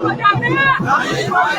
आरक्षण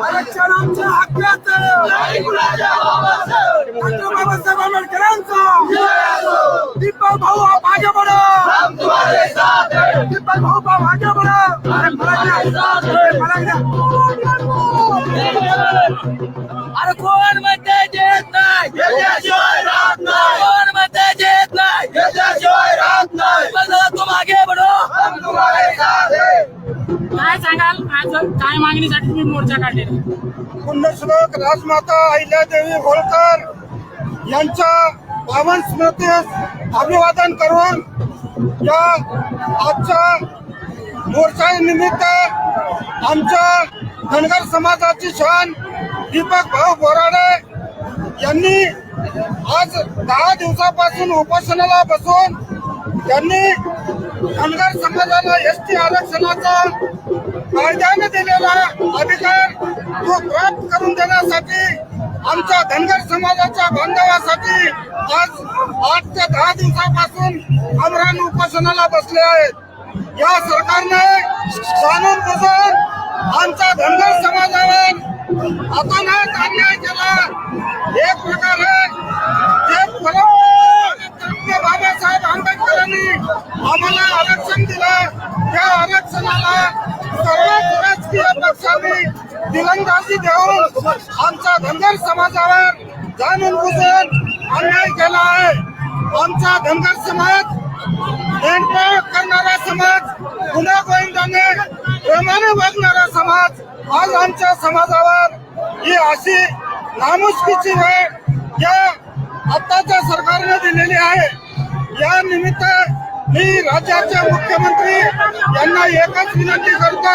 आरक्षण आमच्या हक्काचं डॉक्टर बाबासाहेब आंबेडकरांचा काय सांगाल? आज काय मागणीसाठी तुम्ही मोर्चा काढलेला पुण्यश्लोक राजमाता अहिल्यादेवी होळकर यांच्या पावन स्मृतीस अभिवादन करून या आजच्या मोर्चा निमित्त आमच्या धनगर समाजाची शान दीपक भाऊ बोराडे यांनी आज दहा दिवसापासून उपोषणाला बसून त्यांनी धनगर समाजाला एस टी आरक्षणाचा कायद्याने दिलेला अधिकार तो प्राप्त करून देण्यासाठी आमच्या धनगर समाजाच्या बांधवासाठी आज आठ ते दहा दिवसापासून अमरान उपोषणाला बसले आहेत. या सरकारने जाणून बुजून आमच्या धनगर समाजावर अतोनात अन्याय केला. एक प्रकारे जे फलक बाबासाहेब आंबेडकरांनी आम्हाला आरक्षण दिलं. त्या आरक्षणाला सर्वच राजकीय पक्षांनी दिलंदाजी देऊन आमच्या धनगर समाजावर जाणून बुजून अन्याय केला आहे. आमचा धनगर समाज भेदभाव करणारा समाज गुन्हा गोविंदाने प्रेमाने वागणारा समाज आज आमच्या समाजावर ही अशी नामुष्कीची वेळ या आत्ताच्या सरकारने दिलेली आहे. या निमित्त मी राज्याचे मुख्यमंत्री यांना एकच विनंती करतो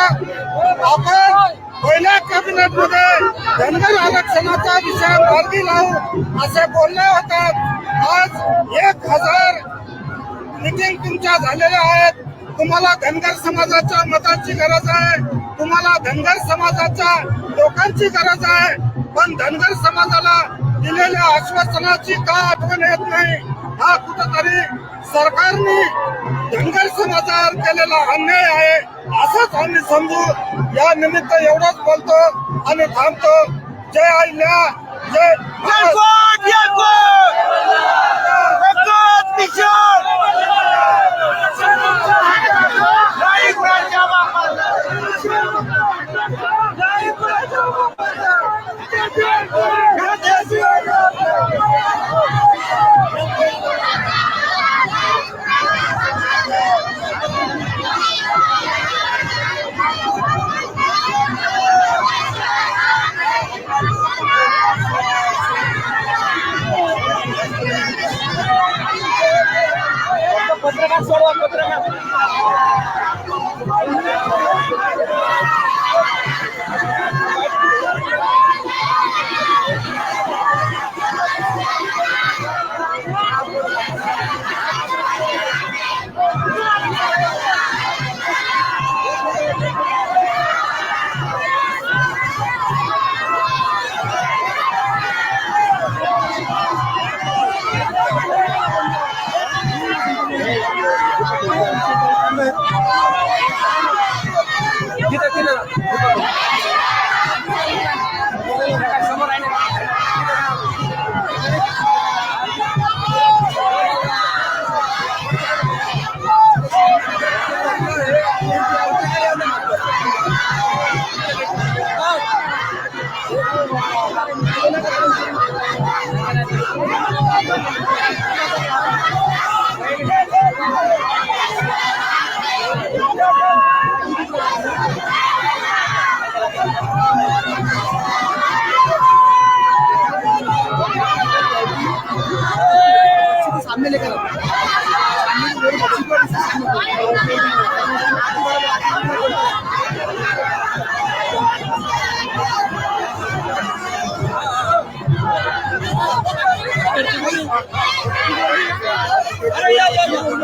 आपण पहिल्या कॅबिनेटमध्ये धनगर आरक्षणाचा विषय मार्गी लावू असे बोलले होतात आज एक हजार मिटिंग तुमच्या झालेल्या आहेत. तुम्हाला धनगर समाजाच्या मताची गरज आहे. तुम्हाला धनगर समाजाच्या लोकांची गरज आहे. पण धनगर समाजाला दिलेल्या आश्वासनाची का आठवण येत नाही? हा कुठंतरी सरकारने धनगर समाजावर केलेला अन्याय आहे असंच आम्ही समजू. या निमित्त एवढंच बोलतो आणि थांबतो. जय आईल्या जय pegar só logo.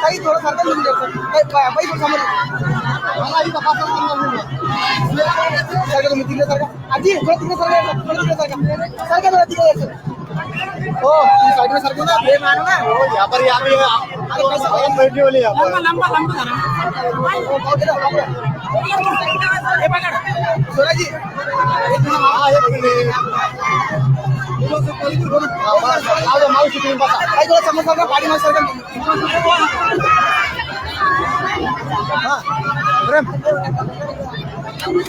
काही थोडं सरकार लिहून द्यायचं सरकार तुम्ही तिकडे सरकार आजी थोडं तिकडे सरकार सरकार तिकडे जायचं ओ ये साइड में सरको ना. ये मानो ना यहाँ पर यहाँ पे हम बैठी वाली यहाँ पर लंबा लंबा सूरज. जी हाँ एक मिनट समस्या गाड़ी में सर हाँ. प्रेम. सरकार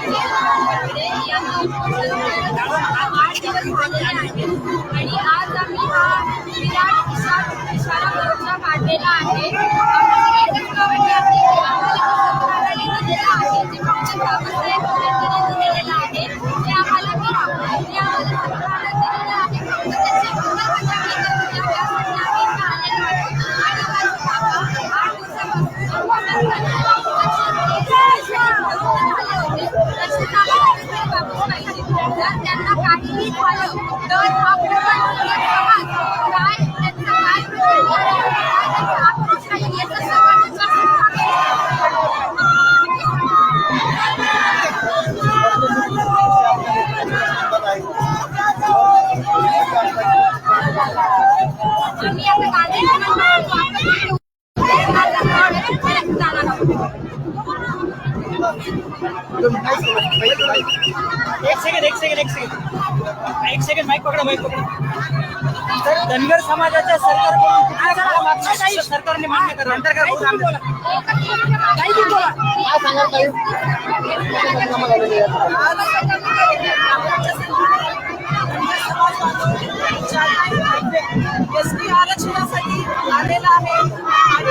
आणि आज आम्ही हा विराट विशाल विशाला मोर्चा काढलेला आहे. nơi एक सेकंड एक सेकंड सेकंड एक सेकंड माईक तर धनगर समाजाच्या सरकारकडून कुठल्या कुठल्या मागण्या सरकारने आरक्षणासाठी आलेला आहे.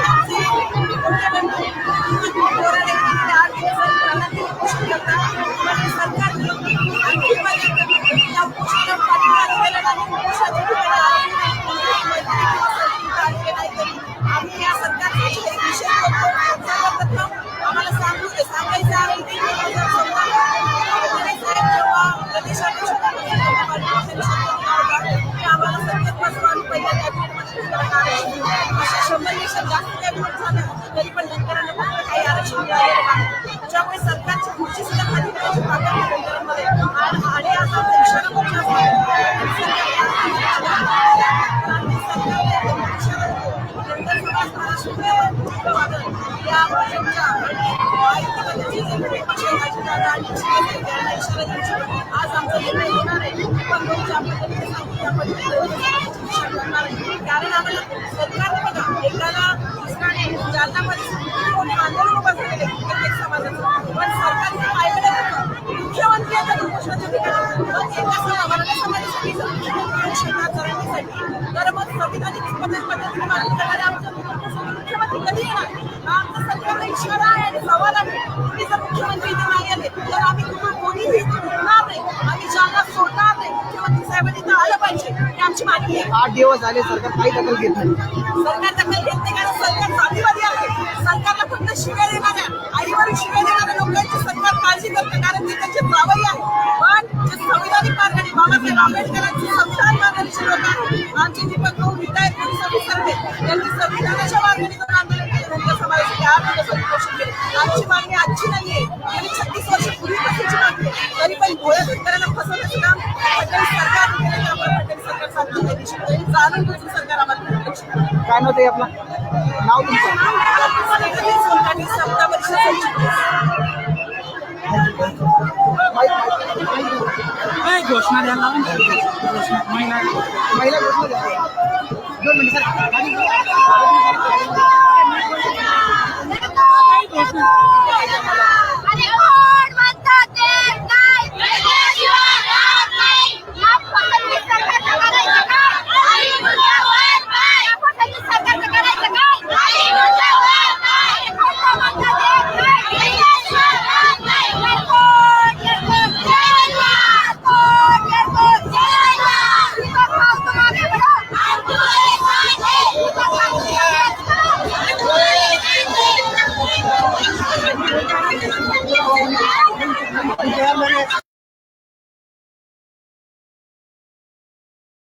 अशा आज आमचा निर्णय होणार आहे पण दोन चार पद्धतीने सांगू पद्धतीने करणार आहे कारण आम्हाला सरकार बघा एकाला दुसऱ्याने जालनामध्ये कोणी आंदोलन उभं प्रत्येक समाजाचं पण मुख्यमंत्री आता उपोषणाच्या ठिकाणी मग एका समा- मराठा समाजासाठी जर मुख्यमंत्री शेतात जळण्यासाठी तर मग संविधानिक पद्धत पद्धतीने मान्य करणारे आमचे मुख्यमंत्री. कधी येणार? आमचा सरकारला इशारा आहे आणि सवाल आहे. की जर मुख्यमंत्री इथे नाही आले तर आम्ही कुठून कोणीही इथे उठणार नाही. आम्ही जालना सोडणार नाही. मुख्यमंत्री साहेबांनी इथं आलं पाहिजे. ही आमची मागणी आहे. आठ दिवस झाले सरकार काही दखल घेत नाही. सरकार दखल घेत नाही फक्त शिव्या देणाऱ्या आईवर शिव्या देणाऱ्या लोकांची सरकार काळजी करते. कारण ते त्यांचे जावई आहे पण जे संविधानिक मार्गाने बाबासाहेब आंबेडकरांचे संविधान मार्गाने लोक आहेत आमचे दीपक भाऊ रिटायर पोलीस ऑफिसर आहेत संविधानाच्या मार्गाने जर आंदोलन केलं. त्यांच्या समाजासाठी आठ दिवस घोषित केले. आमची मागणी आजची नाहीये. गेली छत्तीस वर्ष पूर्वी कशाची मागणी तरी पण गोळ्या शेतकऱ्यांना फसवण्याचं काम फडणवीस सरकार केलं तर फडणवीस सरकार सांगतो नाही जाणून बुजून सरकार आम्हाला काय नव्हते आपलं? नाव तुमचं? काय घोषणा द्यायला लावा ना. घोषणा महिला महिला घोषणा द्या. दोन मिनिटं